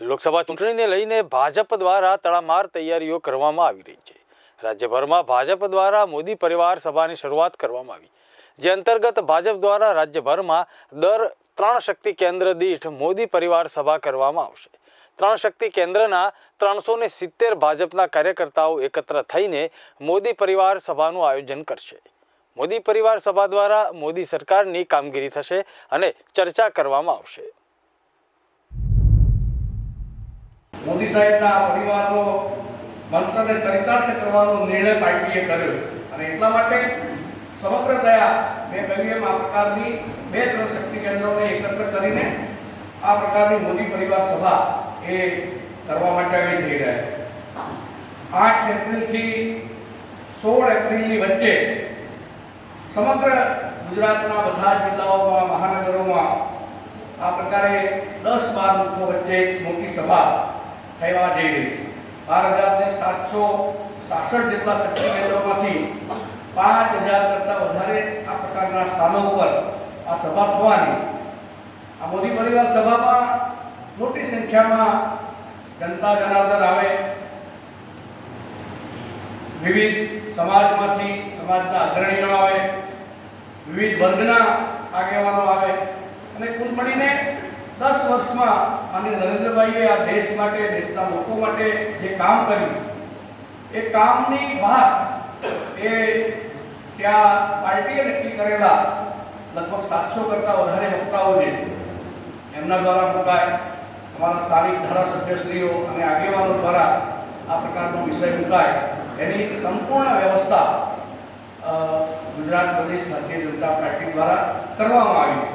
લોકસભા ચૂંટણીને લઈને ભાજપ દ્વારા તડામાર તૈયારીઓ કરવામાં આવી રહી છે. રાજ્યભરમાં ભાજપ દ્વારા મોદી પરિવાર સભાની શરૂઆત કરવામાં આવી. જે અંતર્ગત ભાજપ દ્વારા રાજ્યભરમાં દર ત્રણ શક્તિ કેન્દ્ર દીઠ મોદી પરિવાર સભા કરવામાં આવશે. ત્રણ શક્તિ કેન્દ્રના ત્રણસો ને સિત્તેર ભાજપના કાર્યકર્તાઓ એકત્ર થઈને મોદી પરિવાર સભાનું આયોજન કરશે. મોદી પરિવાર સભા દ્વારા મોદી સરકારની કામગીરી થશે અને ચર્ચા કરવામાં આવશે. મોદી સાહેબના પરિવારનો મંત્રને ચરિતાર્થ કરવાનો નિર્ણય પાર્ટીએ કર્યો. અને એટલા માટે સમગ્ર દયા મેં કહ્યું એમ આ પ્રકારની બે ત્રણ શક્તિ કેન્દ્રોને એકત્ર કરીને આ પ્રકારની મોદી પરિવાર સભા એ કરવા માટે આવી થઈ રહ્યા છે આઠ એપ્રિલથી સોળ એપ્રિલની વચ્ચે સમગ્ર ગુજરાતના બધા જિલ્લાઓમાં, મહાનગરોમાં આ પ્રકારે દસ બાર લોકો વચ્ચે મોટી સભા થવા જઈ રહી છે બાર હજારને સાતસો સાસઠ જેટલા શક્તિ કેન્દ્રોમાંથી પાંચ હજાર કરતાં વધારે આ પ્રકારના સ્થાનો ઉપર આ સભા થવાની. આ મોદી પરિવાર સભામાં મોટી સંખ્યામાં જનતા જનાર્દન આવે. વિવિધ સમાજમાંથી સમાજના અગ્રણીઓ આવે. વિવિધ વર્ગના આગેવાનો આવે. અને કુલ મળીને દસ વર્ષમાં અને નરેન્દ્રભાઈએ આ દેશ માટે, દેશના લોકો માટે જે કામ કર્યું, એ કામની વાત એ ત્યાં પાર્ટીએ નક્કી કરેલા લગભગ સાતસો કરતાં વધારે વક્તાઓને એમના દ્વારા મુકાય, અમારા સ્થાનિક ધારાસભ્યશ્રીઓ અને આગેવાનો દ્વારા આ પ્રકારનો વિષય મુકાય. એની સંપૂર્ણ વ્યવસ્થા ગુજરાત પ્રદેશ ભારતીય જનતા પાર્ટી દ્વારા કરવામાં આવી છે.